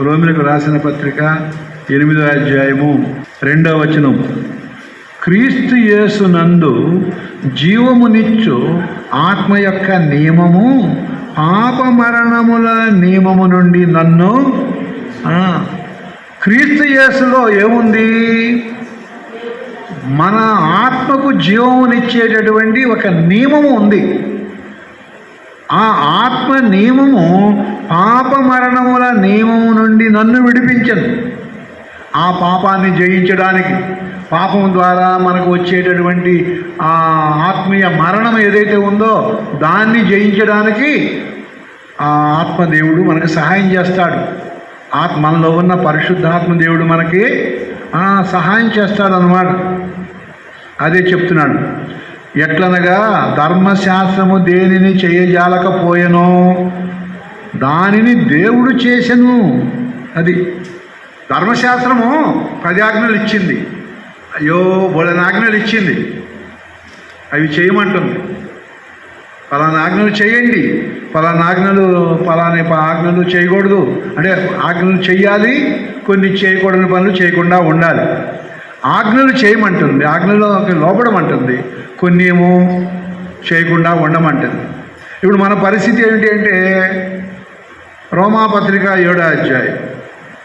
రోమిలకు రాసిన పత్రిక ఎనిమిదో అధ్యాయము రెండో వచనం. క్రీస్తు యేసు నందు జీవమునిచ్చు ఆత్మ యొక్క నియమము పాపమరణముల నియమము నుండి నన్ను క్రీస్తు యేసులో ఏముంది? మన ఆత్మకు జీవమునిచ్చేటటువంటి ఒక నియమము ఉంది. ఆ ఆత్మ నియమము పాప మరణముల నియమము నుండి నన్ను విడిపించను. ఆ పాపాన్ని జయించడానికి పాపం ద్వారా మనకు వచ్చేటటువంటి ఆ ఆత్మీయ మరణం ఏదైతే ఉందో దాన్ని జయించడానికి ఆ ఆత్మదేవుడు మనకు సహాయం చేస్తాడు. ఆత్మ మనలో ఉన్న పరిశుద్ధాత్మ దేవుడు మనకి సహాయం చేస్తాడు అన్నమాట అదే చెప్తున్నాడు. ఎట్లనగా ధర్మశాస్త్రము దేనిని చేయజాలకపోయెనో దానిని దేవుడు చేసెను. అది ధర్మశాస్త్రము పదాజ్ఞలు ఆజ్ఞలు ఇచ్చింది. అయ్యో బోళనాజ్ఞలు ఇచ్చింది. అవి చేయమంటుంది. పలానా ఆజ్ఞలు చేయండి. పలానా ఆజ్ఞలు పలానా ప- ఆజ్ఞలు చేయకూడదు. అంటే ఆజ్ఞలు చేయాలి కొన్ని చేయకూడని పనులు చేయకుండా ఉండాలి. ఆజ్ఞలు చేయమంటుంది. ఆజ్ఞలో లోపడమంటుంది. కొన్ని ఏమో చేయకుండా ఉండమంటుంది. ఇప్పుడు మన పరిస్థితి ఏమిటి అంటే రోమాపత్రిక ఏడో అధ్యాయం.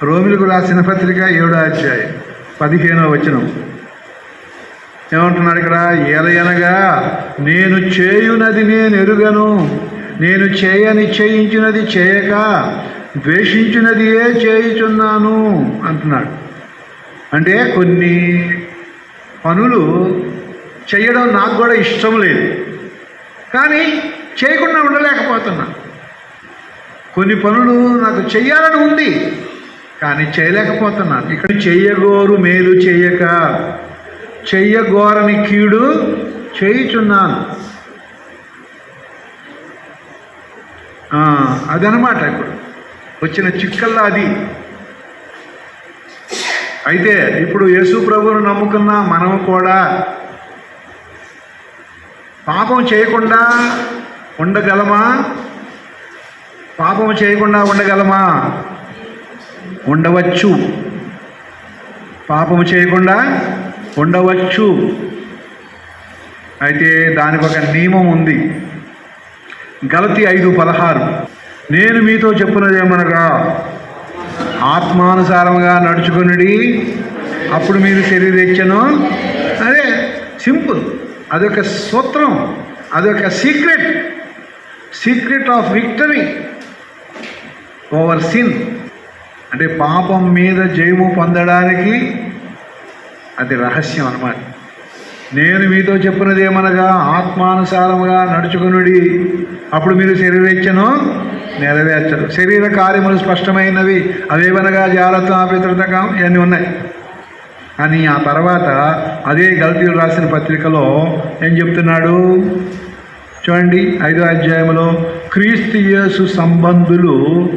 రోమిలకు రాసిన పత్రిక ఏడో అధ్యాయం. పదిహేనో వచనం. ఏమంటున్నాడు ఇక్కడ? ఏలయనగా నేను చేయునది నేను ఎరుగను. నేను చేయని చేయించినది చేయక ద్వేషించినది ఏ చేయుచున్నాను అంటున్నాడు. అంటే కొన్ని పనులు చేయడం నాకు కూడా ఇష్టం లేదు. కానీ చేయకుండా ఉండలేకపోతున్నా. కొన్ని పనులు నాకు చెయ్యాలని ఉంది కానీ చేయలేకపోతున్నాను ఇక్కడ చెయ్యగోరు మేలు చేయక చెయ్యగోరని కీడు చేయుచున్నాను. అదనమాట ఇప్పుడు. వచ్చిన చిక్కల్లా అది అయితే ఇప్పుడు యేసు ప్రభువును నమ్ముకున్న మనము కూడా పాపం చేయకుండా ఉండగలమా? పాపం చేయకుండా ఉండగలమా? ఉండవచ్చు. పాపం చేయకుండా ఉండవచ్చు. అయితే దానికి ఒక నియమం ఉంది. గలతి ఐదు పదహారు. నేను మీతో చెప్పినదేమనగా ఆత్మానుసారంగా నడుచుకుని అప్పుడు మీరు శరీరెచ్చను అదే సింపుల్. అదొక సూత్రం అదొక secret. Secret of victory over sin. అంటే పాపం మీద జయము పొందడానికి అది రహస్యం అన్నమాట. నేను మీతో చెప్పినది ఏమనగా ఆత్మానుసారముగా నడుచుకునుడి. అప్పుడు మీరు శరీరెచ్చను నెరవేర్చరు. శరీర కార్యములు స్పష్టమైనవి అవేవనగా జాగ్రత్త పితృతకం ఇవన్నీ ఉన్నాయి. అని ఆ తర్వాత అదే గల్తీలు రాసిన పత్రికలో ఏం చెప్తున్నాడు? చూడండి ఐదో అధ్యాయంలో క్రీస్తుయేసు సంబంధులు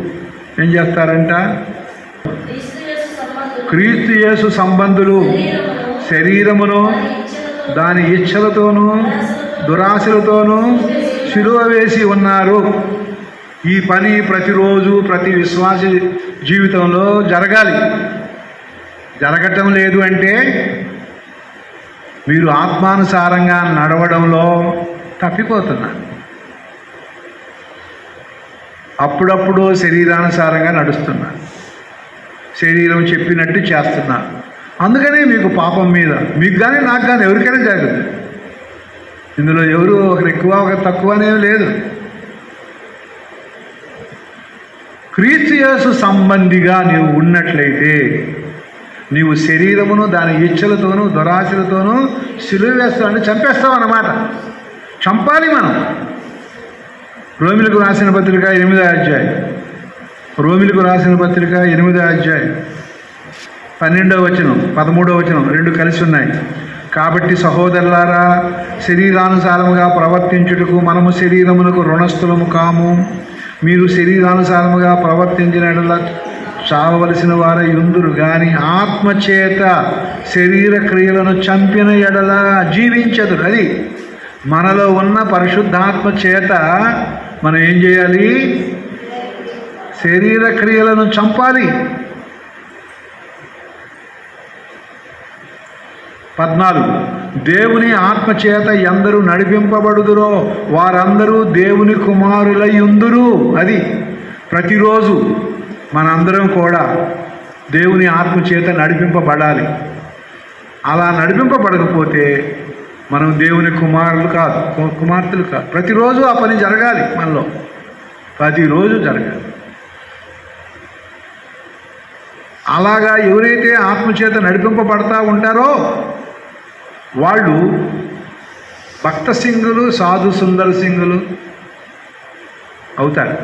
ఏం చేస్తారంట? క్రీస్తు యేసు సంబంధులు శరీరమును దాని ఇచ్ఛలతోనూ దురాశలతోనూ శిలువ వేసి ఉన్నారు. ఈ పని ప్రతిరోజు ప్రతి విశ్వాస జీవితంలో జరగాలి. జరగటం లేదు అంటే మీరు ఆత్మానుసారంగా నడవడంలో తప్పిపోతున్నారు అప్పుడప్పుడు శరీరానుసారంగా నడుస్తున్నారు శరీరం చెప్పినట్టు చేస్తున్నారు అందుకనే మీకు పాపం మీద మీకు కానీ నాకు కానీ ఎవరికైనా జరుగుతుంది ఇందులో ఎవరు ఒకరు ఎక్కువ ఒకరు తక్కువ అనేవి లేదు. క్రీస్తుయేసు సంబంధిగా నీవు ఉన్నట్లయితే నీవు శరీరమును దాని ఇచ్చలతోనూ దురాశలతోనూ సిలువేస్తావు చంపేస్తావు అన్నమాట. చంపాలి మనం. రోమిలకు రాసిన పత్రిక ఎనిమిదో అధ్యాయం. రోమిలకు రాసిన పత్రిక ఎనిమిదో అధ్యాయం. పన్నెండవ వచనం పదమూడవ వచనం రెండు కలిసి ఉన్నాయి. కాబట్టి సహోదరులారా శరీరానుసారముగా ప్రవర్తించుటకు మనము శరీరమునకు రుణస్థులము కాము. మీరు శరీరానుసారముగా ప్రవర్తించిన చావవలసిన వారై ఉందురు. గాని ఆత్మచేత శరీర క్రియలను చంపిన ఎడల జీవించదు అది మనలో ఉన్న పరిశుద్ధాత్మ చేత మనం ఏం చేయాలి? శరీర క్రియలను చంపాలి. పద్నాలుగు. దేవుని ఆత్మచేత ఎందరూ నడిపింపబడుదురో వారందరూ దేవుని కుమారులయ్యుందురు. అది ప్రతిరోజు మనందరం కూడా దేవుని ఆత్మచేత నడిపింపబడాలి. అలా నడిపింపబడకపోతే మనం దేవుని కుమారులు కాదు కుమార్తెలు కాదు. ప్రతిరోజు ఆ పని జరగాలి మనలో. ప్రతిరోజు జరగాలి. అలాగా ఎవరైతే ఆత్మచేత నడిపింపబడతా ఉంటారో వాళ్ళు భక్త సింగులు సాధు సుందర సింగులు అవుతారు.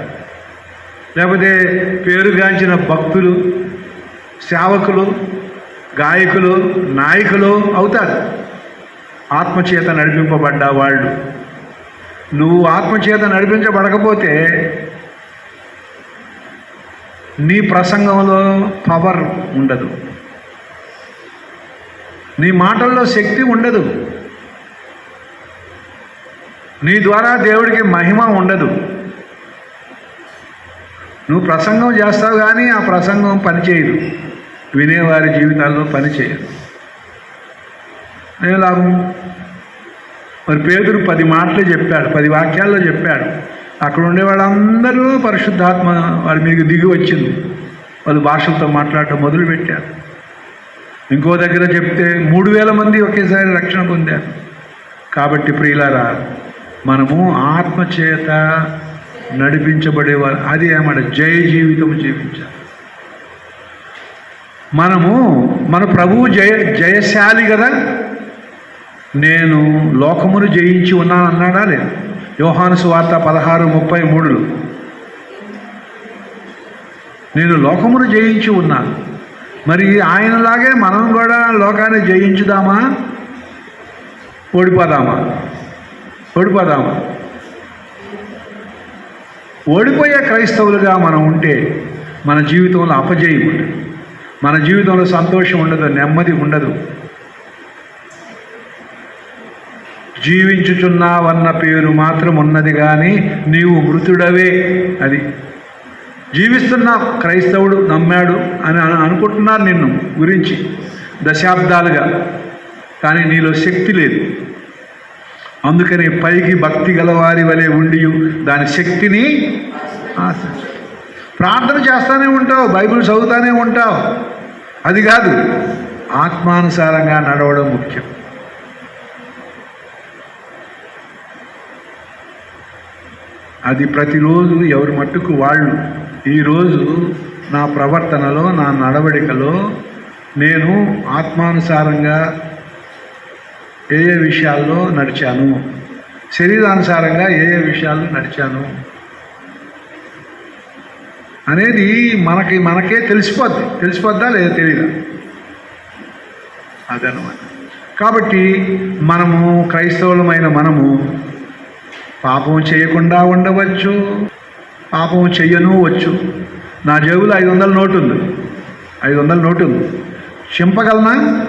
లేకపోతే పేరుగాంచిన భక్తులు సేవకులు గాయకులు నాయకులు అవుతారు. ఆత్మచేత నడిపింపబడ్డ వాళ్ళు. నువ్వు ఆత్మచేత నడిపించబడకపోతే నీ ప్రసంగంలో పవర్ ఉండదు. నీ మాటల్లో శక్తి ఉండదు. నీ ద్వారా దేవుడికి మహిమ ఉండదు. నువ్వు ప్రసంగం చేస్తావు కానీ ఆ ప్రసంగం పనిచేయదు. వినేవారి జీవితాల్లో పనిచేయదు. నేను లాభం? మరి పేదరు పది మాటలు చెప్పాడు పది వాక్యాల్లో చెప్పాడు. అక్కడ ఉండే వాళ్ళందరూ పరిశుద్ధాత్మ వారి మీకు దిగి వచ్చింది. వాళ్ళు భాషలతో మాట్లాడటం మొదలుపెట్టారు. ఇంకో దగ్గర చెప్తే మూడు వేల మంది ఒకేసారి రక్షణ పొందారు. కాబట్టి ప్రియులారా మనము ఆత్మచేత నడిపించబడేవారు అది ఏమంటే జయ జీవితం జీవించాలి. మనము మన ప్రభువు జయ జయశాలి కదా? నేను లోకమును జయించి ఉన్నాను అన్నాడా లేదు? యోహాను సువార్త పదహారు ముప్పై మూడులో. నేను లోకమును జయించి ఉన్నాను. మరి ఆయనలాగే మనం కూడా లోకాన్ని జయించుదామా? ఓడిపోదామా? ఓడిపోదామా? ఓడిపోయే క్రైస్తవులుగా మనం ఉంటే మన జీవితంలో అపజయం ఉండదు. మన జీవితంలో సంతోషం ఉండదు నెమ్మది ఉండదు. జీవించుచున్నావన్న పేరు మాత్రం ఉన్నది కానీ నీవు మృతుడవే అది. జీవిస్తున్నా క్రైస్తవుడు నమ్మాడు అని అనుకుంటున్నారు నిన్ను గురించి దశాబ్దాలుగా. కానీ నీలో శక్తి లేదు. అందుకని పైకి భక్తి గలవారి వలె ఉండి దాని శక్తిని ప్రార్థన చేస్తూనే ఉంటావు బైబిల్ చదువుతానే ఉంటావు. అది కాదు ఆత్మానుసారంగా నడవడం ముఖ్యం. అది ప్రతిరోజు ఎవరి మట్టుకు వాళ్ళు ఈరోజు నా ప్రవర్తనలో నా నడవడికలో నేను ఆత్మానుసారంగా ఏ ఏ విషయాల్లో నడిచాను? శరీరానుసారంగా ఏ ఏ విషయాల్లో నడిచాను? అనేది మనకి మనకే తెలిసిపోద్ది. తెలిసిపోద్దా లేదా తెలియదా అదనమాట. కాబట్టి మనము క్రైస్తవులమైన మనము పాపం చేయకుండా ఉండవచ్చు. పాపం చెయ్యను వచ్చు. నా జేబులో ఐదు వందల నోటు ఉంది ఐదు వందల నోటు ఉంది చింపగలనా?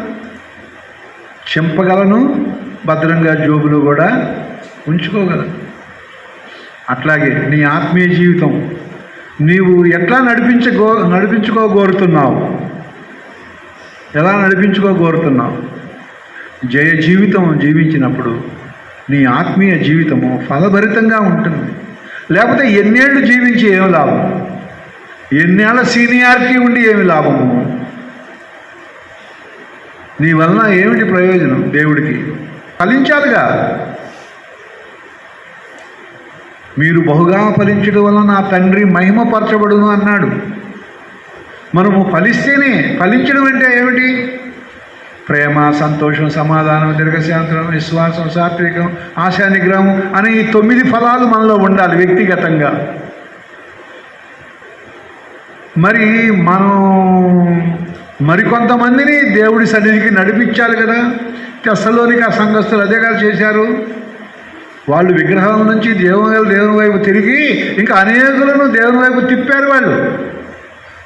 చింపగలను భద్రంగా జోబులో కూడా ఉంచుకోగలను. అట్లాగే నీ ఆత్మీయ జీవితం నీవు ఎట్లా నడిపించగో నడిపించుకోగోరుతున్నావు? ఎలా నడిపించుకోగోరుతున్నావు? జయ జీవితం జీవించినప్పుడు నీ ఆత్మీయ జీవితము ఫలభరితంగా ఉంటుంది. లేకపోతే ఎన్నేళ్ళు జీవించి ఏమి లాభం? ఎన్నేళ్ళ సీనియారిటీ ఉండి ఏమి లాభము నీ వలన ఏమిటి ప్రయోజనం దేవుడికి? ఫలించాలిగా. మీరు బహుగా ఫలించడం వల్ల నా తండ్రి మహిమపరచబడును అన్నాడు. మనము ఫలిస్తేనే ఫలించడం అంటే ఏమిటి? ప్రేమ సంతోషం సమాధానం దీర్ఘశాంతం విశ్వాసం సాత్వికం ఆశానిగ్రహం అనే ఈ తొమ్మిది ఫలాలు మనలో ఉండాలి వ్యక్తిగతంగా. మరి మనం మరికొంతమందిని దేవుడి సన్నిధికి నడిపించాలి కదా. తెస్సలోనికి ఆ సంఘస్థులు అదే కదా చేశారు. వాళ్ళు విగ్రహం నుంచి దేవుని దేవుని వైపు తిరిగి ఇంకా అనేకులను దేవుని వైపు తిప్పారు వాళ్ళు.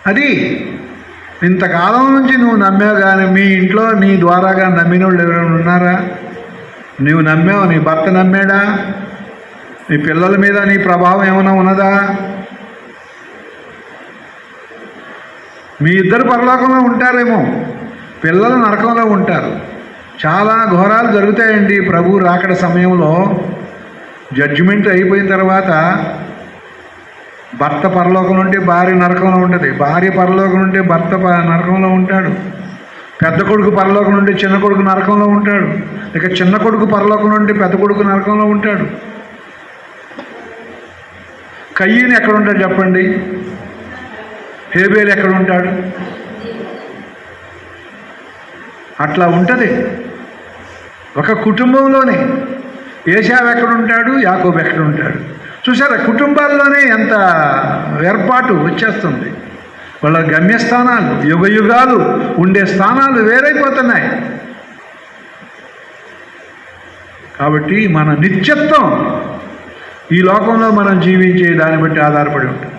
అది ఇంతకాలం నుంచి నువ్వు నమ్మావు కానీ మీ ఇంట్లో నీ ద్వారాగా నమ్మిన వాళ్ళు ఎవరైనా ఉన్నారా? నువ్వు నమ్మావు? నీ భర్త నమ్మాడా? నీ పిల్లల మీద నీ ప్రభావం ఏమైనా ఉన్నదా? మీ ఇద్దరు పరలోకంలో ఉంటారేమో. పిల్లలు నరకంలో ఉంటారు. చాలా ఘోరాలు జరుగుతాయండి ప్రభు రాకడ సమయంలో. జడ్జిమెంట్ అయిపోయిన తర్వాత భర్త పరలోకం ఉంటే భార్య నరకంలో ఉంటుంది భార్య పరలోకం ఉంటే భర్త నరకంలో ఉంటాడు. పెద్ద కొడుకు పరలోకం నుండి చిన్న కొడుకు నరకంలో ఉంటాడు. ఇక చిన్న కొడుకు పరలోకం నుండి పెద్ద కొడుకు నరకంలో ఉంటాడు. కయ్యని ఎక్కడ ఉంటాడు చెప్పండి? హేబేలు ఎక్కడ ఉంటాడు అట్లా ఉంటుంది. ఒక కుటుంబంలోనే ఏషావు ఎక్కడ ఉంటాడు యాకోబు ఎక్కడ ఉంటాడు చూసారా కుటుంబాల్లోనే ఎంత ఏర్పాటు వచ్చేస్తుంది. వాళ్ళ గమ్యస్థానాలు యుగ యుగాలు ఉండే స్థానాలు వేరైపోతున్నాయి. కాబట్టి మన నిత్యత్వం ఈ లోకంలో మనం జీవించే దాన్ని బట్టి ఆధారపడి ఉంటుంది.